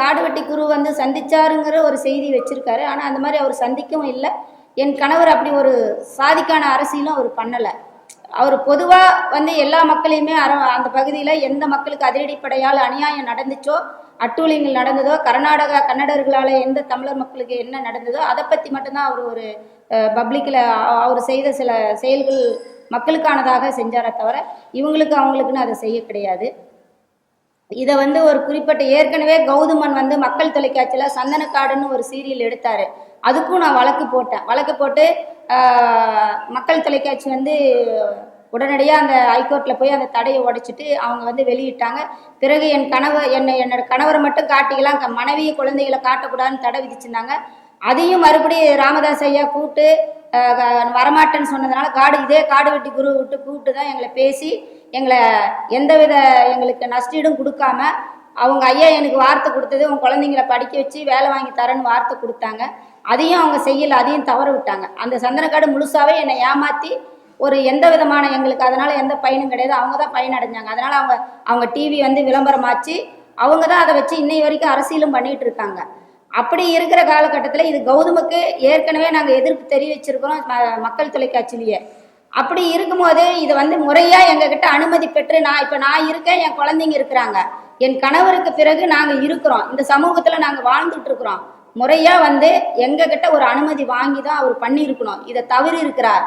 காடுவெட்டி குரு வந்து சந்திச்சாருங்கிற ஒரு செய்தி வச்சிருக்காரு. ஆனால் அந்த மாதிரி அவர் சந்திக்கவும் இல்லை. என் கணவர் அப்படி ஒரு சாதிக்கான அரசியலும் அவர் பண்ணலை. அவர் பொதுவாக வந்து எல்லா மக்களையுமே அர அந்த பகுதியில் எந்த மக்களுக்கு அதிரடிப்படையால் அநியாயம் நடந்துச்சோ அட்டூழியங்கள் நடந்ததோ கர்நாடகா கன்னடர்களால் எந்த தமிழர் மக்களுக்கு என்ன நடந்ததோ அதை பற்றி மட்டும்தான் அவர் ஒரு பப்ளிக்கில் அவர் செய்த சில செயல்கள் மக்களுக்கானதாக செஞ்சாரே தவிர இவங்களுக்கு அவங்களுக்குன்னு அதை செய்ய கிடையாது. இதை வந்து ஒரு குறிப்பிட்ட ஏற்கனவே கௌதமன் வந்து மக்கள் தொலைக்காட்சியில் சந்தனக்காடுன்னு ஒரு சீரியல் எடுத்தார். அதுக்கும் நான் வழக்கு போட்டேன். வழக்கு போட்டு மக்கள் தொலைக்காட்சி வந்து உடனடியாக அந்த ஹைகோர்ட்டில் போய் அந்த தடையை உடைச்சிட்டு அவங்க வந்து வெளியிட்டாங்க. பிறகு என் கணவர் என்னை என்னோட கணவரை மட்டும் காட்டிக்கலாம். க- மனைவி குழந்தைகளை காட்டக்கூடாதுன்னு தடை விதிச்சிருந்தாங்க. அதையும் மறுபடியும் ராமதாஸ் ஐயா கூப்பிட்டு க- வரமாட்டேன்னு சொன்னதுனால காடு இதே காடு வெட்டி குரு விட்டு கூப்பிட்டு தான் எங்களை பேசி எங்களை எந்தவித எங்களுக்கு நஷ்டீடும் கொடுக்காம அவங்க ஐயா எனக்கு வார்த்தை கொடுத்தது உன் குழந்தைங்கள படிக்க வச்சு வேலை வாங்கி தரேன்னு வார்த்தை கொடுத்தாங்க. அதையும் அவங்க செய்யல அதையும் தவற விட்டாங்க. அந்த சந்தனக்காடு முழுசாவே என்னை ஏமாத்தி ஒரு எந்த விதமான எங்களுக்கு அதனால எந்த பயனும் கிடையாது. அவங்க தான் பயன் அடைஞ்சாங்க. அதனால அவங்க அவங்க டிவி வந்து விளம்பரமாச்சு. அவங்க தான் அதை வச்சு இன்னை வரைக்கும் அரசியலும் பண்ணிட்டு இருக்காங்க. அப்படி இருக்கிற காலகட்டத்தில் இது கௌதமுக்கு ஏற்கனவே நாங்கள் எதிர்ப்பு தெரிவிச்சிருக்கிறோம் ம- மக்கள் தொலைக்காட்சியிலேயே. அப்படி இருக்கும்போது இது வந்து முறையா எங்ககிட்ட அனுமதி பெற்று நான் இப்ப நான் இருக்கேன் என் குழந்தைங்க இருக்கிறாங்க. என் கணவருக்கு பிறகு நாங்க இருக்கிறோம். இந்த சமூகத்துல நாங்க வாழ்ந்துட்டு இருக்கிறோம். முறையா வந்து எங்க கிட்ட ஒரு அனுமதி வாங்கி தான் அவர் பண்ணியிருக்கணும். இதை தவறி இருக்கிறார்